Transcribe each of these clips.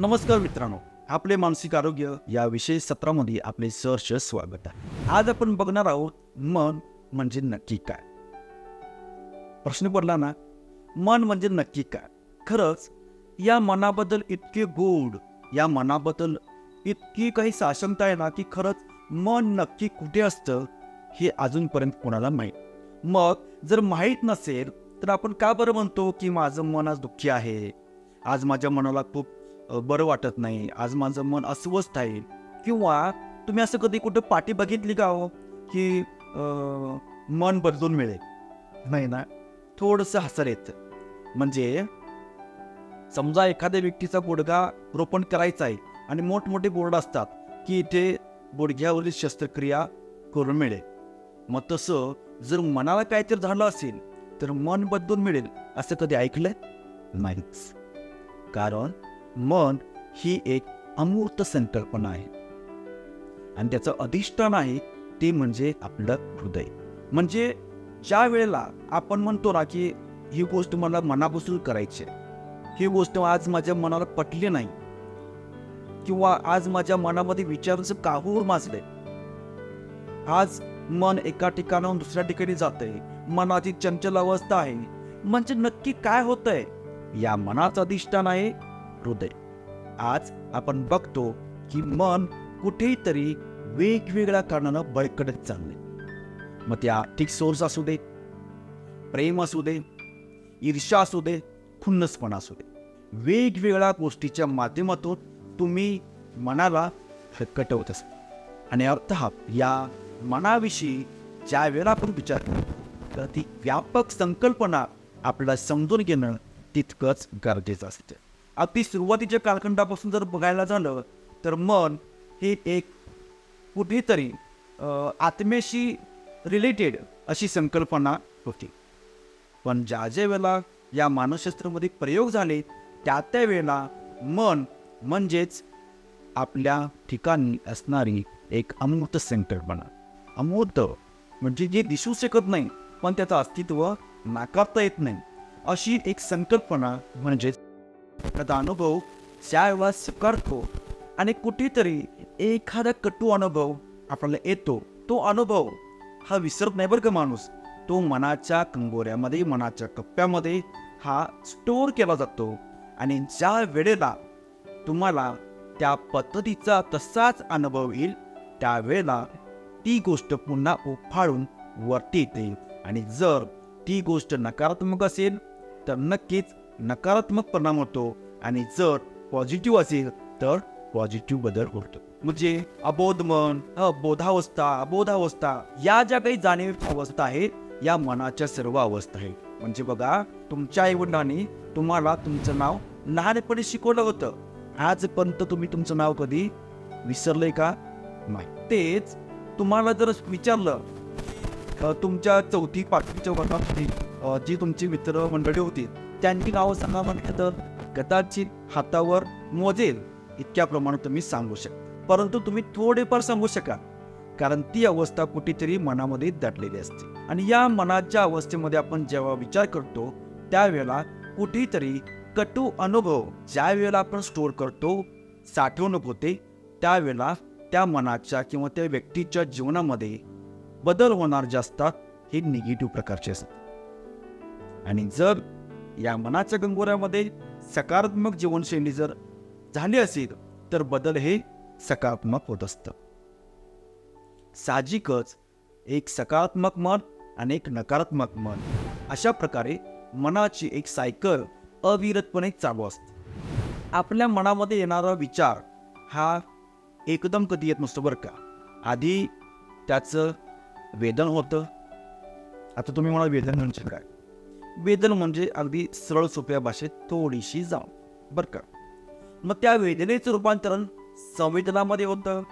नमस्कार मित्रांनो आपले मानसिक आरोग्य या विशेष सत्रामध्ये आपले सहर्ष स्वागत आहे. आज आपण बघणार आहोत मन म्हणजे नक्की काय? प्रश्न पडला ना मन म्हणजे नक्की काय? खरंच या मनाबद्दल इतके गोड या मनाबद्दल इतकी काही साशंकता आहे ना की खरंच मन नक्की कुठे असतं हे अजूनपर्यंत कोणाला माहीत? मग जर माहीत नसेल तर आपण का बरं म्हणतो की माझं मन आज दुःखी आहे? आज माझ्या मनाला खूप बरं वाटत नाही. आज माझं मन अस्वस्थ आहे. किंवा तुम्ही असं कधी कुठं पाठी बघितली का हो की मन बदलून मिळेल? नाही ना. थोडंसं हसर येतं. म्हणजे समजा एखाद्या व्यक्तीचा गुडघा रोपण करायचा आहे आणि मोठमोठे बोर्ड असतात की इथे गुडघ्यावरील शस्त्रक्रिया करून मिळेल. मग तसं जर मनाला काहीतरी झालं असेल तर मन बदलून मिळेल असं कधी ऐकलंय? नाहीच. कारण मन ही एक अमूर्त संकल्पना आहे. आणि त्याचं अधिष्ठान आहे ते म्हणजे आपलं हृदय. म्हणजे ज्या वेळेला आपण म्हणतो ना की ही गोष्ट मला मनापासून करायची आहे. ही गोष्ट आज माझ्या मनाला पटली नाही. किंवा आज माझ्या मनामध्ये विचारांचं काहूर माजले आज मन एका ठिकाणाहून दुसऱ्या ठिकाणी जातंय. मनाची चंचल अवस्था आहे. म्हणजे नक्की काय होतंय? या मनाचं अधिष्ठान आहे हृदय. आज आपण बघतो की मन कुठेही तरी वेगवेगळ्या कारणानं बळकडत चाललंय. मग ते आर्थिक सोर्स असू दे प्रेम असू दे ईर्षा असू दे खुन्नसपणा असू दे. वेगवेगळ्या गोष्टीच्या माध्यमातून तुम्ही मनाला कटवत असता आणि अर्थात या मनाविषयी ज्या वेळेला आपण विचार करतो तर ती व्यापक संकल्पना आपल्याला समजून घेणं तितकंच गरजेचं असतं. अगदी सुरुवातीच्या कालखंडापासून जर बघायला झालं तर मन हे एक कुठेतरी आत्म्याशी रिलेटेड अशी संकल्पना होती. पण ज्या ज्या वेळेला या मानसशास्त्रामध्ये प्रयोग झाले त्या त्या वेळेला मन म्हणजेच आपल्या ठिकाणी असणारी एक अमूर्त संकल्पना. अमूर्त म्हणजे जे दिसू शकत नाही पण त्याचं अस्तित्व नाकारता येत नाही. अशी एक संकल्पना म्हणजेच एखादा अनुभव ज्यावेळेला स्वीकारतो आणि कुठेतरी एखादा कटू अनुभव आपल्याला येतो. तो अनुभव हा विसरत नाही बरं का माणूस. तो मनाच्या कंगोऱ्यामध्ये मनाच्या कप्प्यामध्ये हा स्टोअर केला जातो. आणि ज्या वेळेला तुम्हाला त्या पद्धतीचा तसाच अनुभव येईल त्यावेळेला ती गोष्ट पुन्हा उफाळून वरती येते. आणि जर ती गोष्ट नकारात्मक असेल तर नक्कीच नकारात्मक परिणाम होतो आणि जर पॉझिटिव्ह असेल तर पॉझिटिव्ह बदल होतो म्हणजे अबोध मन अबोधावस्था अबोधावस्था या ज्या काही जाणीव अवस्था आहेत या मनाच्या सर्व अवस्था आहेत. म्हणजे बघा तुमच्या आईवडिलांनी तुम्हाला तुमचं नाव लहानपणी शिकवलं होतं. आजपर्यंत तुम्ही तुमचं नाव कधी विसरलंय का? नाही. तेच तुम्हाला जर विचारलं तुमच्या चौथी पाचवीच्या वर्गामध्ये जी तुमची मित्र मंडळी होती त्यांची नावं सांगा म्हटलं तर कदाचित हातावर मोजेल. इतक्या प्रमाणात तुम्ही सांगू शकता. परंतु तुम्ही थोडेफार सांगू शकाल. कारण ती अवस्था कुठेतरी मनामध्ये दडलेली असते. आणि या मनाच्या अवस्थेमध्ये आपण जेव्हा विचार करतो त्यावेळेला कुठेतरी कटू अनुभव ज्या वेळेला आपण स्टोअर करतो साठवणूक होते त्यावेळेला त्या मनाच्या किंवा त्या व्यक्तीच्या जीवनामध्ये बदल होणार जे असतात हे निगेटिव्ह प्रकारचे असतात. आणि जर या मनाच्या गंगोऱ्यामध्ये सकारात्मक जीवनशैली जर झाली असेल तर बदल हे सकारात्मक होत असतं. साहजिकच एक सकारात्मक मन आणि एक नकारात्मक मन अशा प्रकारे मनाची एक सायकल अविरतपणे चालू असते. आपल्या मनामध्ये येणारा विचार हा एकदम कधी येत नसतो बरं का. आधी त्याचं वेदन होतं. आता तुम्ही मला वेदन म्हणजे काय? वेदन म्हणजे अगदी सरळ सोप्या भाषेत थोडीशी जाऊ बरं का? मग त्या वेदनेचं रूपांतरण संवेदनामध्ये होतं.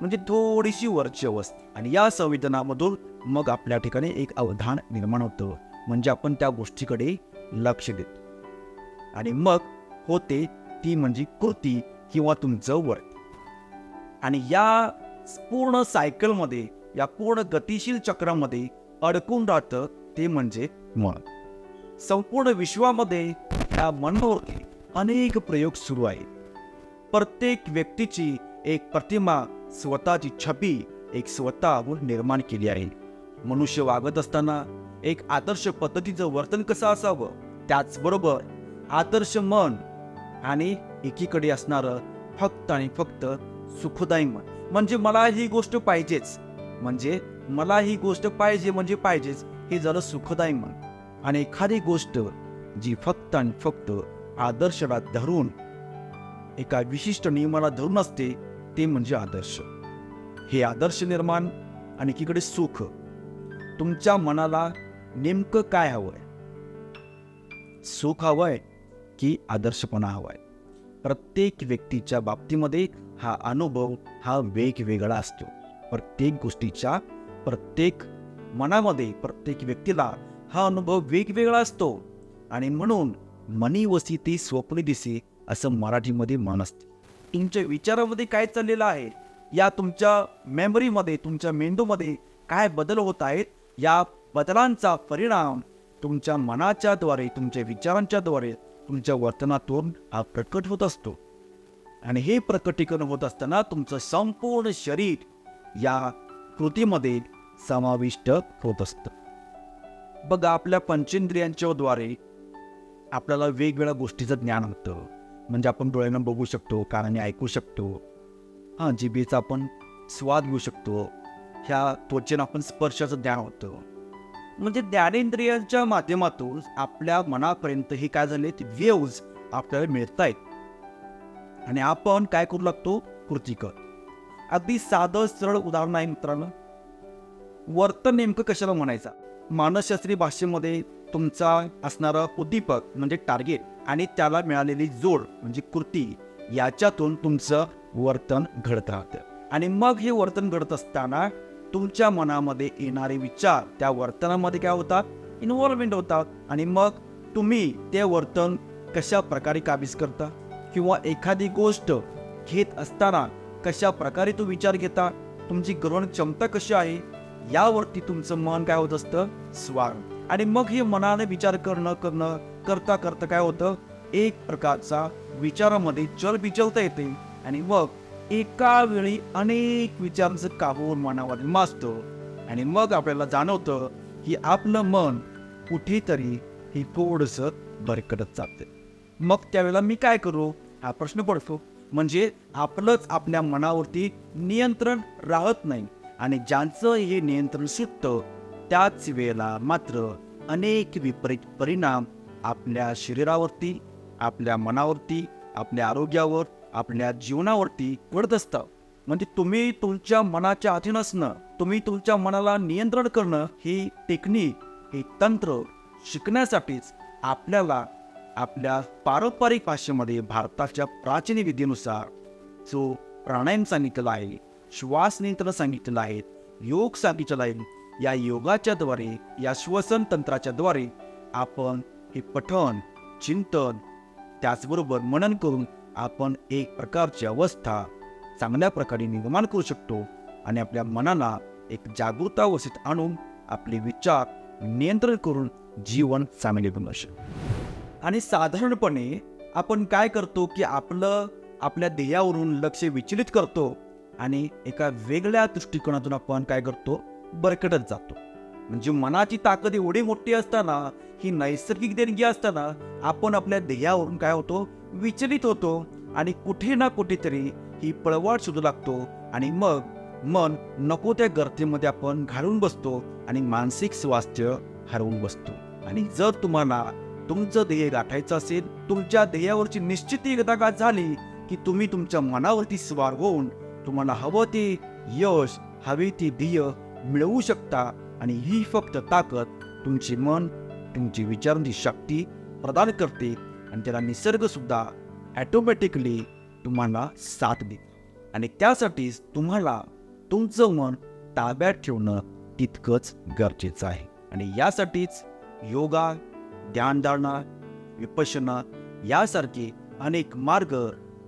म्हणजे थोडीशी वरची अवस्था. आणि या संवेदनामधून मग आपल्या ठिकाणी एक अवधान निर्माण होतं. म्हणजे आपण त्या गोष्टीकडे लक्ष देतो. आणि मग होते ती म्हणजे कृती किंवा तुमचं वळ आणि या पूर्ण सायकलमध्ये या पूर्ण गतिशील चक्रामध्ये अडकून राहतं ते म्हणजे मन. संपूर्ण विश्वामध्ये या मनावरती अनेक प्रयोग सुरू आहेत. प्रत्येक व्यक्तीची एक प्रतिमा स्वतःची छपी एक स्वतःहून निर्माण केली आहे. मनुष्य वागत असताना एक आदर्श पद्धतीचं वर्तन कसं असावं? त्याचबरोबर आदर्श मन आणि एकीकडे असणारं फक्त आणि फक्त सुखदायी मन. म्हणजे मला ही गोष्ट पाहिजेच. म्हणजे मला ही गोष्ट पाहिजे म्हणजे पाहिजेच. हे झालं सुखदायी मन. आणि एखादी गोष्ट जी फक्त आणि फक्त आदर्शला धरून एका विशिष्ट नियमाला धरून असते ते म्हणजे आदर्श. हे आदर्श निर्माण आणि एकीकडे सुख. तुमच्या मनाला नेमकं काय हवंय? सुख हवंय की आदर्शपणा हवाय? प्रत्येक व्यक्तीच्या बाबतीमध्ये हा अनुभव हा वेगवेगळा असतो. प्रत्येक गोष्टीच्या प्रत्येक मनामध्ये प्रत्येक व्यक्तीला हा अनुभव वेगवेगळा असतो. आणि म्हणून मनी वसिती स्वप्ने दिसे असं मराठीमध्ये म्हण असते तुमच्या विचारामध्ये काय चाललेलं आहे? या तुमच्या मेमरीमध्ये तुमच्या मेंदूमध्ये काय बदल होत आहेत? या बदलांचा परिणाम तुमच्या मनाच्या द्वारे तुमच्या विचारांच्या द्वारे तुमच्या वर्तनातून हा प्रकट होत असतो. आणि हे प्रकटीकरण होत असताना तुमचं संपूर्ण शरीर या कृतीमध्ये समाविष्ट होत असतं. बघा आपल्या पंचेंद्रियांच्या द्वारे आपल्याला वेगवेगळ्या गोष्टीचं ज्ञान होतं म्हणजे आपण डोळ्यानं बघू शकतो कानाने ऐकू शकतो. हां जिभेचा आपण स्वाद घेऊ शकतो. ह्या त्वचेनं आपण स्पर्शाचं ज्ञान होतं. म्हणजे ज्ञानेंद्रियांच्या माध्यमातून आपल्या मनापर्यंत हे काय झाले वेव्ज आपल्याला मिळत आहेत आणि आपण काय करू लागतो? कृती कर. अगदी साधं सरळ उदाहरण आहे मित्रांनो. वर्तन नेमकं कशाला म्हणायचा? मानसशास्त्रीय भाषेमध्ये तुमचा असणारा उद्दीपक म्हणजे टार्गेट आणि त्याला मिळालेली जोड म्हणजे कृती याच्यातून तुमचं वर्तन घडत राहतं आणि मग हे वर्तन घडत असताना तुमच्या मनामध्ये येणारे विचार त्या वर्तनामध्ये काय होतात? इन्व्हॉल्वमेंट होतात. आणि मग तुम्ही ते वर्तन कशा प्रकारे काबीज करता? किंवा एखादी गोष्ट घेत असताना कशा प्रकारे तो विचार घेता? तुमची ग्रहण क्षमता कशी आहे? यावरती तुमचं मन काय होत असतं? स्वार आणि मग हे मनाने विचार करणं करणं करता करता काय होतं? एक प्रकारचा विचारामध्ये चल बिचलता येते. आणि मग एका वेळी अनेक विचारांचं काबून मनामध्ये माजतं. आणि मग आपल्याला जाणवतं की आपलं मन कुठेतरी हे थोडंसं भरकटत चालते मग त्यावेळेला मी काय करू? हा प्रश्न पडतो. म्हणजे आपलंच आपल्या मनावरती नियंत्रण राहत नाही. आणि ज्यांचं हे नियंत्रण सुटतं त्याच वेळेला मात्र अनेक विपरीत परिणाम आपल्या शरीरावरती आपल्या मनावरती आपल्या आरोग्यावर आपल्या जीवनावरती घडत असतं. म्हणजे तुम्ही तुमच्या मनाच्या अधीन असणं तुम्ही तुमच्या मनाला नियंत्रण करणं ही टेक्निक हे तंत्र शिकण्यासाठीच आपल्याला आपल्या पारंपरिक भाषेमध्ये भारताच्या प्राचीन विधीनुसार जो प्राणायामचा निकल आहे श्वास नियंत्रण सांगितलेलं आहे योग सांगितलेला आहे या योगाच्या द्वारे या श्वसन तंत्राच्या द्वारे आपण हे पठण चिंतन त्याचबरोबर मनन करून आपण एक प्रकारची अवस्था चांगल्या प्रकारे निर्माण करू शकतो आणि आपल्या मनाला एक जागृता अवस्थेत आणून आपले विचार नियंत्रण करून जीवन चांगले बनवू शकतो. आणि साधारणपणे आपण काय करतो की आपलं आपल्या ध्येयावरून लक्ष विचलित करतो आणि एका वेगळ्या दृष्टिकोनातून आपण काय करतो? बरकटत जातो. म्हणजे मनाची ताकद एवढी मोठी असताना ही नैसर्गिक देणगी असताना आपण आपल्या ध्येयावरून काय होतो? विचलित होतो आणि कुठे ना कुठेतरी ही पळवाट शोधू लागतो आणि मग मन नको त्या गर्तेमध्ये आपण घालून बसतो आणि मानसिक स्वास्थ्य हरवून बसतो. आणि जर तुम्हाला तुमचं ध्येय गाठायचं असेल तुमच्या ध्येयावरची निश्चित एकदा झाली की तुम्ही तुमच्या मनावरती स्वार होऊन तुम्हाला हवं ते यश हवे ती ध्येय मिळवू शकता आणि ही फक्त ताकद तुमचे मन तुमची विचारांची शक्ती प्रदान करते आणि त्याला निसर्गसुद्धा ॲटोमॅटिकली तुम्हाला साथ देते. आणि त्यासाठीच तुम्हाला तुमचं मन ताब्यात ठेवणं तितकंच गरजेचं आहे. आणि यासाठीच योगा ध्यानधारणा विपशना यासारखे अनेक मार्ग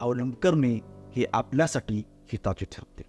अवलंब करणे हे आपल्यासाठी kita citatti